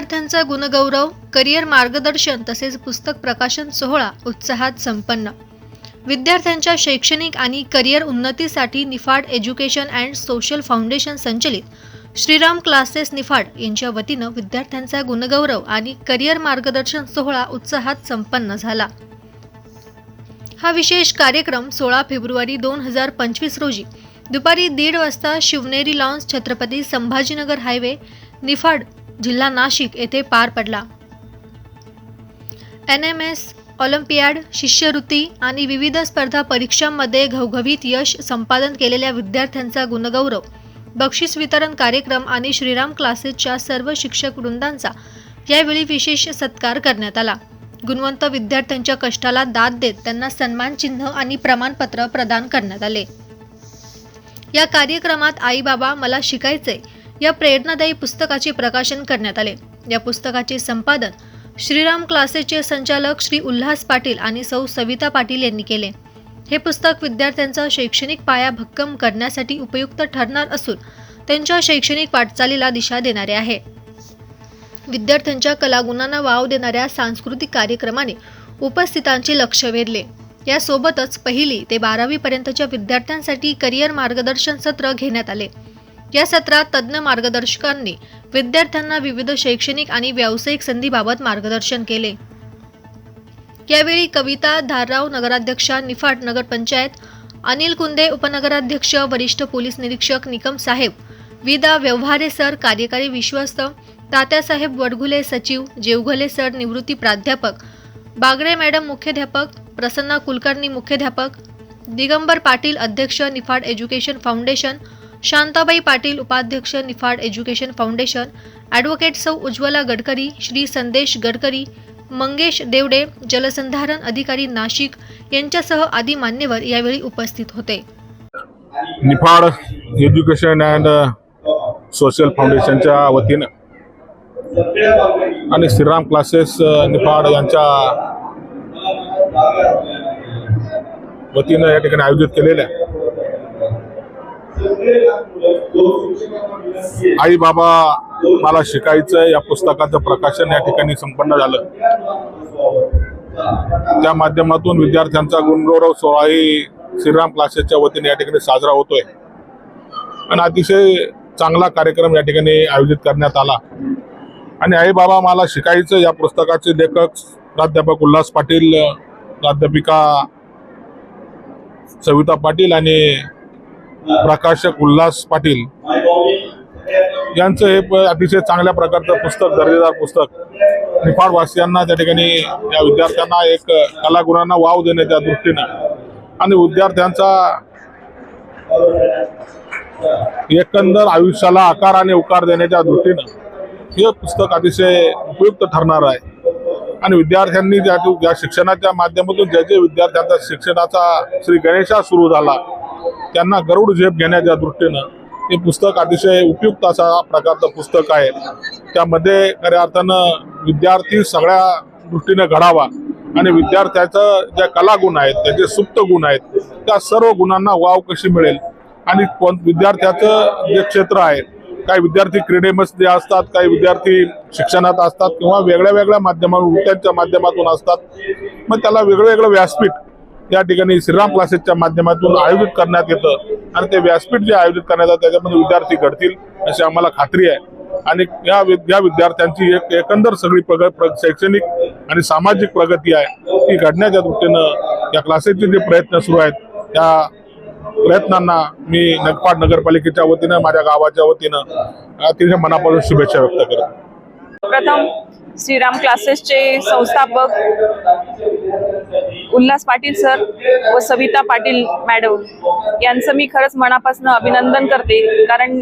विद्यार्थ्यांचा गुणगौरव करिअर मार्गदर्शन तसेच पुस्तक प्रकाशन सोहळा उत्साहात संपन्न. विद्यार्थ्यांच्या शैक्षणिक आणि करिअर उन्नतीसाठी Niphad education and social foundation संचलित श्रीराम क्लासेस निफाड यांच्या वतीनं विद्यार्थ्यांचा गुणगौरव आणि करिअर मार्गदर्शन सोहळा उत्साहात संपन्न झाला. हा विशेष कार्यक्रम सोळा फेब्रुवारी दोन हजार पंचवीस रोजी दुपारी दीड वाजता शिवनेरी लॉन्स छत्रपती संभाजीनगर हायवे निफाड जिल्हा नाशिक येथे पार पडला. एन एम एस ऑलिम्पियाड शिष्यवृत्ती आणि विविध स्पर्धा परीक्षांमध्ये घवघवीत यश संपादन केलेल्या विद्यार्थ्यांचा गुणगौरव बक्षीस वितरण कार्यक्रम आणि श्रीराम क्लासेसच्या सर्व शिक्षक वृंदांचा यावेळी विशेष सत्कार करण्यात आला. गुणवंत विद्यार्थ्यांच्या कष्टाला दाद देत त्यांना सन्मान चिन्ह आणि प्रमाणपत्र प्रदान करण्यात आले. या कार्यक्रमात आई बाबा मला शिकायचे या प्रेरणादायी पुस्तकाचे प्रकाशन करण्यात आले. या पुस्तकाचे संपादन श्रीराम क्लासेसचे संचालक श्री उल्हास पाटील आणि सौ सविता पाटील यांनी केले. हे पुस्तक विद्यार्थ्यांचा शैक्षणिक पाया भक्कम करण्यासाठी उपयुक्त ठरणार असून त्यांच्या शैक्षणिक वाटचालीला दिशा देणारे आहे. विद्यार्थ्यांच्या कलागुणांना वाव देणाऱ्या सांस्कृतिक कार्यक्रमाने उपस्थितांचे लक्ष वेधले. यासोबतच पहिली ते बारावी पर्यंतच्या विद्यार्थ्यांसाठी करिअर मार्गदर्शन सत्र घेण्यात आले. या सत्रात तज्ज्ञ मार्गदर्शकांनी विद्यार्थ्यांना विविध शैक्षणिक आणि व्यावसायिक संधीबाबत मार्गदर्शन केले. यावेळी कविता धारराव नगराध्यक्षा निफाट नगरपंचायत अनिल कुंदे उपनगराध्यक्ष वरिष्ठ पोलीस निरीक्षक निकम साहेब विदा व्यवहारे सर कार्यकारी विश्वस्त तात्यासाहेब वडघुले सचिव जेवघले सर निवृत्ती प्राध्यापक बागडे मॅडम मुख्याध्यापक प्रसन्ना कुलकर्णी मुख्याध्यापक दिगंबर पाटील अध्यक्ष निफाड एज्युकेशन फाउंडेशन शांताबाई पाटील उपाध्यक्ष निफाड एज्युकेशन फाउंडेशन ॲडव्होकेट सौ उज्ज्वला गडकरी श्री संदेश गडकरी मंगेश देवडे जलसंधारण अधिकारी नाशिक यांच्यासह आदी मान्यवर यावेळी उपस्थित होते. निफाड एज्युकेशन अँड सोशल फाउंडेशनच्या वतीनं आणि श्रीराम क्लासेस निफाड यांच्या वतीनं या ठिकाणी आयोजित केलेल्या आई बाबा मला शिकायचं या पुस्तकाचं प्रकाशन या ठिकाणी संपन्न झालं. त्या माध्यमातून विद्यार्थ्यांचा गुणगौरव सोहळाही श्रीराम क्लासेसच्या वतीने या ठिकाणी साजरा होतोय. आणि अतिशय चांगला कार्यक्रम या ठिकाणी आयोजित करण्यात आला. आणि आई बाबा मला शिकायचं या पुस्तकाचे लेखक प्राध्यापक उल्हास पाटील प्राध्यापिका सविता पाटील आणि प्रकाशक उल्हास पाटील यांचं हे अतिशय चांगल्या प्रकारचं पुस्तक दर्जेदार पुस्तक. निफाडवासियांना त्या ठिकाणी या विद्यार्थ्यांना एक कलागुणांना वाव देण्याच्या दृष्टीनं. आणि विद्यार्थ्यांचा एकंदर आयुष्याला आकार आणि उकार देण्याच्या दृष्टीनं हे पुस्तक अतिशय उपयुक्त ठरणार आहे. आणि विद्यार्थ्यांनी ज्या शिक्षणाच्या माध्यमातून ज्या जे विद्यार्थ्यांचा शिक्षणाचा श्री गणेशा सुरू झाला त्यांना गरुड झेप घेण्याच्या दृष्टीनं हे पुस्तक अतिशय उपयुक्त असा प्रकारचं पुस्तक आहे. त्यामध्ये खऱ्या अर्थानं विद्यार्थी सगळ्या दृष्टीने घडावा आणि विद्यार्थ्याचं ज्या कलागुण आहेत त्याचे सुप्त गुण आहेत त्या सर्व गुणांना वाव कशी मिळेल आणि कोण विद्यार्थ्याचं जे क्षेत्र आहे काही विद्यार्थी क्रीडेमध्ये असतात काही विद्यार्थी शिक्षणात असतात किंवा वेगळ्या वेगळ्या माध्यमातून वृत्त्यांच्या माध्यमातून असतात मग त्याला वेगळं वेगळं व्यासपीठ या ठिकाणी श्रीराम क्लासेसच्या माध्यमातून आयोजित करण्यात येतं. आणि ते व्यासपीठ जे आयोजित करण्यात येतं त्याच्यामध्ये विद्यार्थी घडतील अशी आम्हाला खात्री आहे. आणि या वि- या विद्यार्थ्यांची एक एकंदर सगळी प्रग प्र- शैक्षणिक आणि सामाजिक प्रगती आहे ती घडण्याच्या दृष्टीनं या क्लासेसचे जे प्रयत्न सुरू आहेत त्या प्रयत्नांना मी नगपाड नगरपालिकेच्या वतीनं माझ्या गावाच्या वतीनं अतिशय मनापासून शुभेच्छा व्यक्त करतो. प्रथम श्रीराम क्लासेसचे संस्थापक उल्हास पाटील सर व सविता पाटील मॅडम यांचं मी खरंच मनापासून अभिनंदन करते. कारण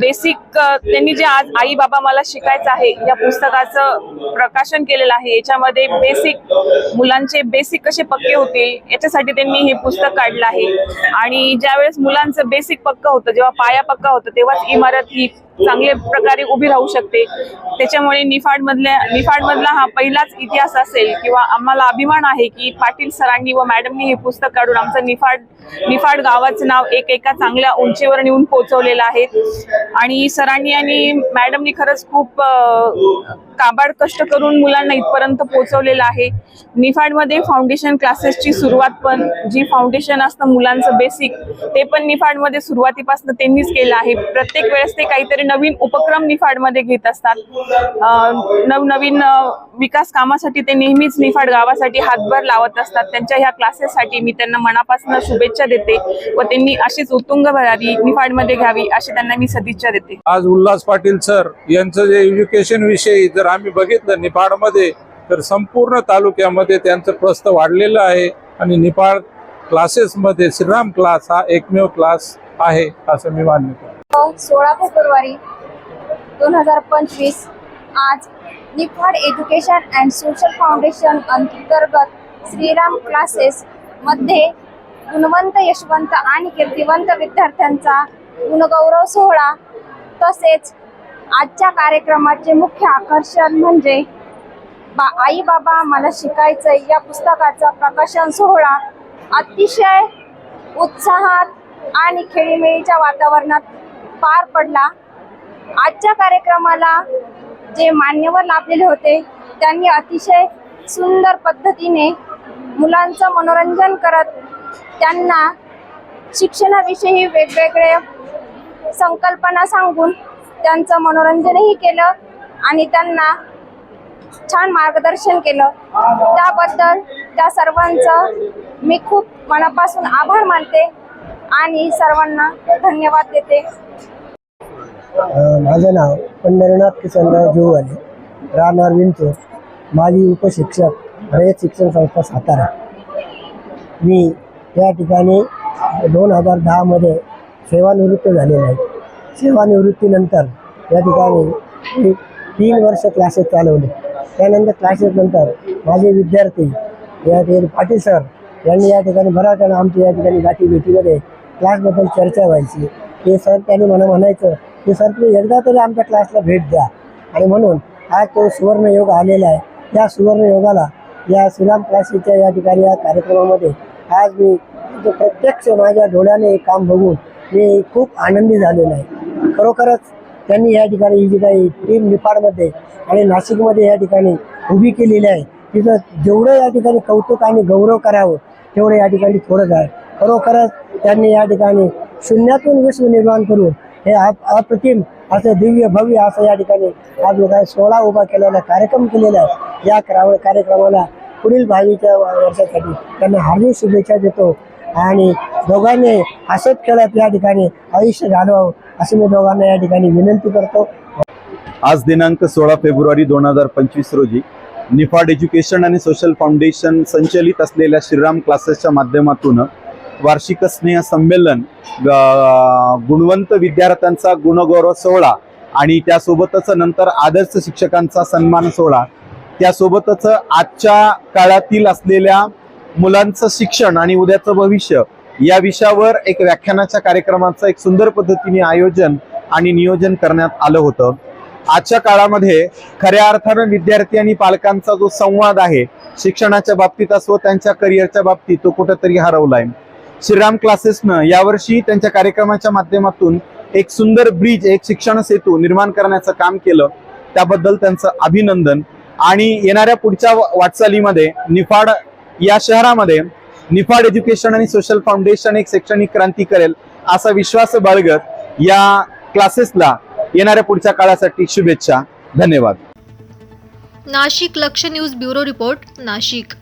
बेसिक त्यांनी जे आज आई बाबा मला शिकायचं आहे या पुस्तकाचं प्रकाशन केलेलं आहे याच्यामध्ये बेसिक मुलांचे बेसिक कसे पक्के होते याच्यासाठी त्यांनी हे पुस्तक काढलं आहे. आणि ज्यावेळेस मुलांचं बेसिक पक्क होतं जेव्हा पाया पक्का होतं तेव्हाच इमारत ही चांगल्या प्रकारे उभी राहू शकते. त्याच्यामुळे निफाड मधल्या निफाड मधला हा पहिलाच इतिहास असेल किंवा आम्हाला अभिमान आहे की पाटील सरांनी व मॅडमनी हे पुस्तक काढून आमचं निफाड निफाड गावाचं नाव एक एका चांगल्या उंचीवर नेऊन पोहोचवलेलं आहे. आणि सरांनी आणि मॅडमनी खरंच खूप काबाड कष्ट करून मुलांना इथपर्यंत पोहोचवलेलं आहे. निफाडमध्ये फाउंडेशन क्लासेसची सुरुवात पण जी फाउंडेशन असतं मुलांचं बेसिक ते पण निफाडमध्ये सुरुवातीपासून त्यांनीच केलं आहे. प्रत्येक वेळेस ते काहीतरी नवीन उपक्रम निफाडमध्ये घेत असतात. नवनवीन विकास कामासाठी ते नेहमीच निफाड गावासाठी हातभार लावत असतात. त्यांच्या ह्या क्लासेससाठी मी त्यांना मनापासून शुभेच्छा देते व त्यांनी अशीच उत्तुंग भरारी निफाडमध्ये घ्यावी अशी त्यांना मी सदिच्छा देते. आज उल्हास पाटील सर यांचं जे एज्युकेशन विषयी जर आम्ही बघितलं निफाडमध्ये तर संपूर्ण तालुक्यामध्ये त्यांचं प्रस्थ वाढलेलं आहे आणि निफाड क्लासेसमध्ये श्रीराम क्लास हा एकमेव क्लास आहे असं मी मान्य करतो. सोळा फेब्रुवारी दोन हजार पंचवीस. आज Niphad education and social foundation अंतर्गत श्रीराम क्लासेस मध्ये गुणवंत यशवंत आणि कीर्तिवंत विद्यार्थ्यांचा गुणगौरव सोहळा तसेच आजच्या कार्यक्रमाचे मुख्य आकर्षण म्हणजे बा आई बाबा मला शिकायचं या पुस्तकाचा प्रकाशन सोहळा. अतिशय उत्साहात आणि खेळीमेळीच्या वातावरणात पार पडला. आजच्या कार्यक्रमाला जे मान्यवर लाभलेले होते त्यांनी अतिशय सुंदर पद्धतीने मुलांचं मनोरंजन करत त्यांना शिक्षणाविषयी वेगवेगळे संकल्पना सांगून त्यांचं मनोरंजनही केलं आणि त्यांना छान मार्गदर्शन केलं. त्याबद्दल त्या सर्वांचं मी खूप मनापासून आभार मानते. आणि सर्वांना धन्यवाद देते. माझं नाव पंढरीनाथ किसनराव जीववाले राहणार विंचूर माजी उपशिक्षक रयत शिक्षण संस्था सातारा. मी या ठिकाणी दोन हजार दहामध्ये सेवानिवृत्त झालेलो आहे. सेवानिवृत्तीनंतर या ठिकाणी मी तीन वर्ष क्लासेस चालवले. त्यानंतर क्लासेसनंतर माझे विद्यार्थी या ठिकाणी पाटील सर यांनी या ठिकाणी बऱ्याच वेळा आमच्या या ठिकाणी गाठी भेटीमध्ये क्लासबद्दल चर्चा व्हायची. हे सर त्यांनी मला म्हणायचं की सर तुम्ही एकदा तरी आमच्या क्लासला भेट द्या. आणि म्हणून आज तो सुवर्णयोग आलेला आहे. त्या सुवर्णयोगाला या श्रीराम क्लासेसच्या या ठिकाणी या कार्यक्रमामध्ये आज मी म्हणजे प्रत्यक्ष माझ्या डोळ्याने हे काम बघून मी खूप आनंदी झालेलो आहे. खरोखरच त्यांनी या ठिकाणी ही जी काही टीम निफाडमध्ये आणि नाशिकमध्ये या ठिकाणी उभी केलेली आहे तिथं जेवढं या ठिकाणी कौतुक आणि गौरव करावं तेवढं या ठिकाणी थोडंच आहे खरोखरच त्यांनी या ठिकाणी शून्यातून विश्व निर्माण करून हे अप्रतिम असं दिव्य भव्य असं या ठिकाणी आज लोकांनी सोहळा उभा केलेला कार्यक्रम केलेला आहे. या करा- कार्यक्रमाला पुढील भावीच्या वर्षासाठी त्यांना हार्दिक शुभेच्छा देतो. आणि दोघांनी हसत खेळत या ठिकाणी आयुष्य घालवावं असं मी दोघांना या ठिकाणी विनंती करतो. आज दिनांक सोळा फेब्रुवारी दोन हजार पंचवीस रोजी निफाड एज्युकेशन आणि सोशल फाउंडेशन संचलित असलेल्या श्रीराम क्लासेसच्या माध्यमातून वार्षिक स्नेह संमेलन गुणवंत विद्यार्थ्यांचा गुणगौरव सोहळा आणि त्यासोबतच नंतर आदर्श शिक्षकांचा सन्मान सोहळा. त्यासोबतच आजच्या काळातील असलेल्या मुलांचं शिक्षण आणि उद्याचं भविष्य या विषयावर एक व्याख्यानाच्या कार्यक्रमाचं एक सुंदर पद्धतीने आयोजन आणि नियोजन करण्यात आलं होतं. आजच्या काळामध्ये खऱ्या अर्थानं विद्यार्थी आणि पालकांचा जो संवाद आहे शिक्षणाच्या बाबतीत असो त्यांच्या करिअरच्या बाबतीत तो कुठेतरी हरवलाय. श्रीराम क्लासेसनं यावर्षी त्यांच्या कार्यक्रमाच्या माध्यमातून एक सुंदर ब्रिज एक शिक्षण सेतू निर्माण करण्याचं काम केलं. त्याबद्दल त्यांचं अभिनंदन. आणि येणाऱ्या पुढच्या वाटचालीमध्ये निफाड या शहरामध्ये निफाड एज्युकेशन आणि सोशल फाउंडेशन एक शैक्षणिक क्रांती करेल असा विश्वास बाळगत या क्लासेसला येणाऱ्या पुढच्या काळासाठी शुभेच्छा. धन्यवाद. नाशिक लक्ष न्यूज ब्युरो रिपोर्ट नाशिक.